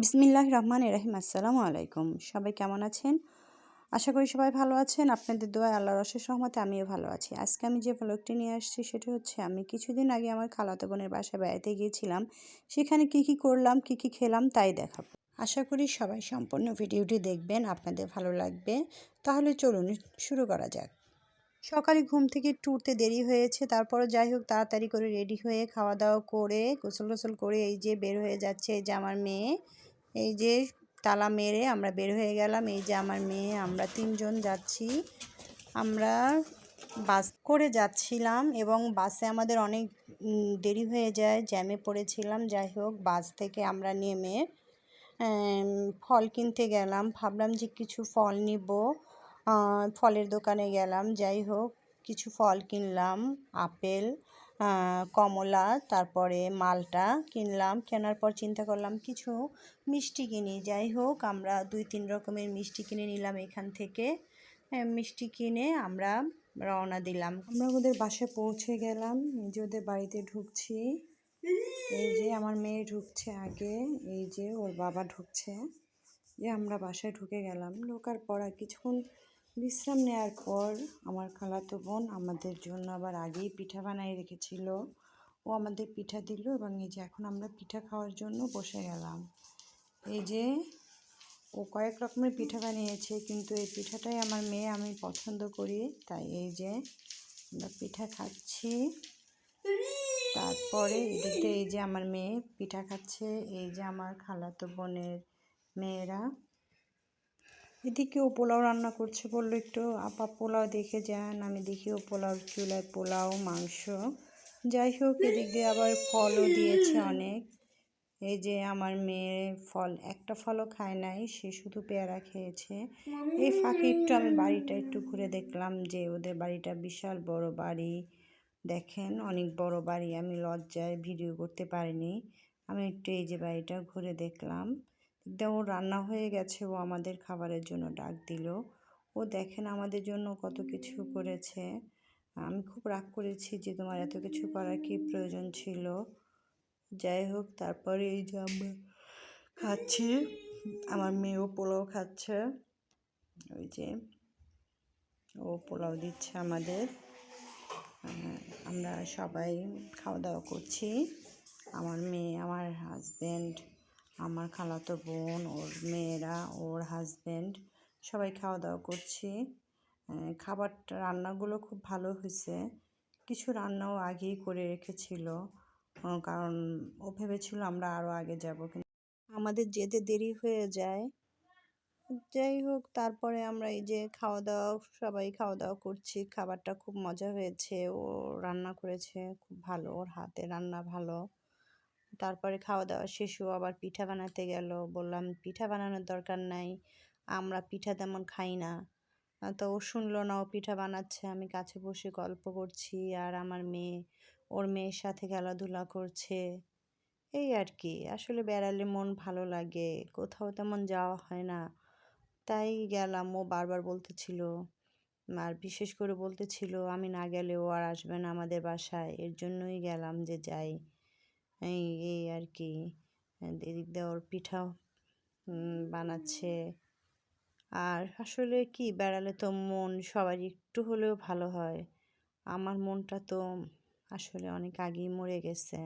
বিসমিল্লাহ রহমান রাহিম, আসসালামু আলাইকুম। সবাই কেমন আছেন? আশা করি সবাই ভালো আছেন। আপনাদের দোয়ায় আল্লাহর অশেষ রহমতে আমিও ভালো আছি। আজকে আমি যে ব্লগটি নিয়ে আসছি, সেটা হচ্ছে আমি কিছুদিন আগে আমার খালাতো বোনের বাসায় বেড়াতে গিয়েছিলাম। সেখানে কি কি করলাম, কি কি খেলাম তাই দেখাবো। আশা করি সবাই সম্পূর্ণ ভিডিওটি দেখবেন, আপনাদের ভালো লাগবে। তাহলে চলুন শুরু করা যাক। সকালে ঘুম থেকে একটু দেরি হয়েছে তারপরে যাই হোক তাড়াতাড়ি করে রেডি হয়ে খাওয়া দাওয়া করে গোসল গোসল করে এই যে বের হয়ে যাচ্ছে এই যে আমার মেয়ে, এই যে তালা মেরে আমরা বের হয়ে গেলাম, এই যে আমার মেয়ে, আমরা তিনজন যাচ্ছি। আমরা বাস করে যাচ্ছিলাম এবং বাসে আমাদের অনেক দেরি হয়ে যায়, জ্যামে পড়েছিলাম, যাই হোক বাস থেকে আমরা নেমে ফল কিনতে গেলাম, ভাবলাম যে কিছু ফল নিব। ফলের দোকানে গেলাম, যাই হোক, কিছু ফল কিনলাম, আপেল কমলা, তারপরে মালটা কিনলাম, কেনার পর চিন্তা করলাম কিছু মিষ্টি কিনি। যাই হোক, আমরা দুই তিন রকমের মিষ্টি কিনে নিলাম এখান থেকে। মিষ্টি কিনে আমরা রওনা দিলাম। আমরা ওদের বাসায় পৌঁছে গেলাম এই যে ওদের বাড়িতে ঢুকছি। এই যে আমার মেয়ে ঢুকছে আগে, এই যে ওর বাবা ঢুকছে। যে আমরা বাসায় ঢুকে গেলাম, ঢোকার পর কিছুক্ষণ বিশ্রাম নেওয়ার পর আমার খালাতো বোন আমাদের জন্য আবার আগেই পিঠা বানাই রেখেছিল। ও আমাদের পিঠা দিল এবং এই যে এখন আমরা পিঠা খাওয়ার জন্য বসে গেলাম। এই যে ও কয়েক রকমের পিঠা বানিয়েছে কিন্তু এই পিঠাটাই আমার মেয়ে আমি পছন্দ করি। তাই এই যে আমরা পিঠা খাচ্ছি। তারপরে এদিকে এই যে আমার মেয়ে পিঠা খাচ্ছে। এই যে আমার খালাতো বোনের মেয়েরা। এদিকে ও পোলাও রান্না করছে বলল, একটু আপা পোলাও দেখে যান, আমি দেখি ও পোলাও চুলায় পোলাও, মাংস। যাই হোক, এদিক দিয়ে আবার ফলও দিয়েছে অনেক। এই যে আমার মেয়ে ফল, একটা ফলও খায় নাই, সে শুধু পেয়ারা খেয়েছে। এই ফাঁকে একটু আমি বাড়িটা একটু ঘুরে দেখলাম যে ওদের বাড়িটা বিশাল বড় বাড়ি। দেখেন, অনেক বড় বাড়ি, আমি লজ্জায় ভিডিও করতে পারিনি। আমি একটু এই যে বাড়িটা ঘুরে দেখলাম। একদম ও রান্না হয়ে গেছে। ও আমাদের খাবারের জন্য ডাক দিল। ও দেখেন আমাদের জন্য কত কিছু করেছে। আমি খুব রাগ করেছি যে তোমার এত কিছু করার কি প্রয়োজন ছিল। যাই হোক, তারপরে এই যে আমরা খাচ্ছি, আমার মেয়েও পোলাও খাচ্ছে। ওই যে ও পোলাও দিচ্ছে আমাদের। আমরা সবাই খাওয়া দাওয়া করছি। আমার মেয়ে, আমার হাজব্যান্ড আমার খালাতো বোন, ওর মেয়েরা, ওর হাজব্যান্ড সবাই খাওয়া দাওয়া করছি খাবারটা রান্নাগুলো খুব ভালো হয়েছে। কিছু রান্নাও আগেই করে রেখেছিল। কারণ ও ভেবেছিল আমরা আরও আগে যাব। কিন্তু আমাদের যেতে দেরি হয়ে যায়। যাই হোক, তারপরে আমরা এই যে খাওয়া দাওয়া সবাই খাওয়া দাওয়া করছি। খাবারটা খুব মজা হয়েছে। ও রান্না করেছে। খুব ভালো। ওর হাতে রান্না ভালো। তারপরে খাওয়া দাওয়া শেষও আবার পিঠা বানাতে গেল। বললাম, পিঠা বানানোর দরকার নাই, আমরা পিঠা তেমন খাই না। তো ও শুনলো না, ও পিঠা বানাচ্ছে। আমি কাছে বসে গল্প করছি আর আমার মেয়ে, ওর মেয়ের সাথে খেলাধুলা করছে। এই আর কি, আসলে বেড়ালে মন ভালো লাগে, কোথাও তেমন যাওয়া হয় না। তাই গেলাম, ও বারবার বলতেছিল, আর বিশেষ করে বলতেছিল, আমি না গেলে ও আর আসবে না আমাদের বাসায়। এর জন্যই গেলাম যে যাই। এই আর কি এদিক দিয়ে ওর পিঠা বানাচ্ছে। আর আসলে কি, বেড়ালে তো মন সবারই একটু হলেও ভালো হয়। আমার মনটা তো আসলে অনেক আগেই মরে গেছে।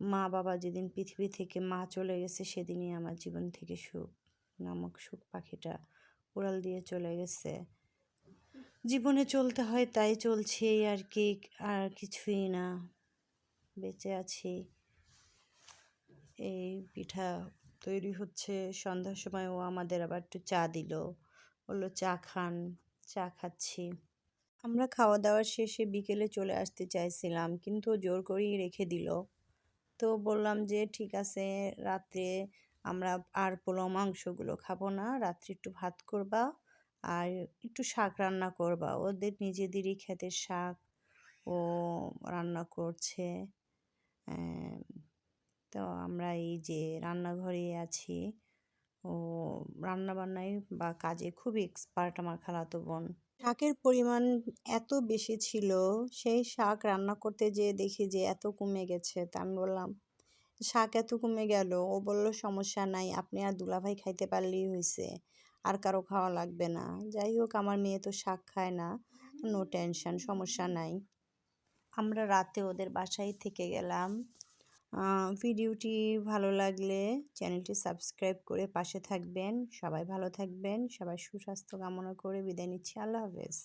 মা বাবা যেদিন পৃথিবী থেকে মা চলে গেছে, সেদিনই আমার জীবন থেকে সুখ নামক সুখ পাখিটা উড়াল দিয়ে চলে গেছে। জীবনে চলতে হয়, তাই চলছে, আর কি, আর কিছুই না। বেঁচে আছি। এই পিঠা তৈরি হচ্ছে। সন্ধ্যার সময় ও আমাদের আবার একটু চা দিল। বলল, চা খান, চা খাচ্ছি। আমরা খাওয়া দাওয়ার শেষে বিকেলে চলে আসতে চাইছিলাম, কিন্তু জোর করেই রেখে দিল। তো বললাম যে, ঠিক আছে, রাত্রে আমরা আর পোলাও মাংসগুলো খাব না। রাত্রে একটু ভাত করবা আর একটু শাক রান্না করবা। ওদের নিজেদেরই ক্ষেতের শাক ও রান্না করছে। তো আমরা এই যে রান্নাঘরে আছি, ও রান্নাবান্নায় বা কাজে খুব এক্সপার্ট আমার খালাতো বোন। শাকের পরিমাণ এত বেশি ছিল, সেই শাক রান্না করতে যেয়ে দেখি যে এত কমে গেছে। তা আমি বললাম, শাক এত কমে গেল? ও বলল, সমস্যা নাই, আপনি আর দুলাভাই খাইতে পারলেই হয়েছে আর কারও খাওয়া লাগবে না। যাই হোক, আমার মেয়ে তো শাক খায় না নো টেনশন সমস্যা নাই। আমরা রাতে ওদের বাসায় থেকে গেলাম। ভিডিওটি ভালো লাগলে চ্যানেলটি সাবস্ক্রাইব করে পাশে থাকবেন। সবাই ভালো থাকবেন, সবাই সুস্বাস্থ্য কামনা করে বিদায় নিচ্ছি। আল্লাহ হাফেজ।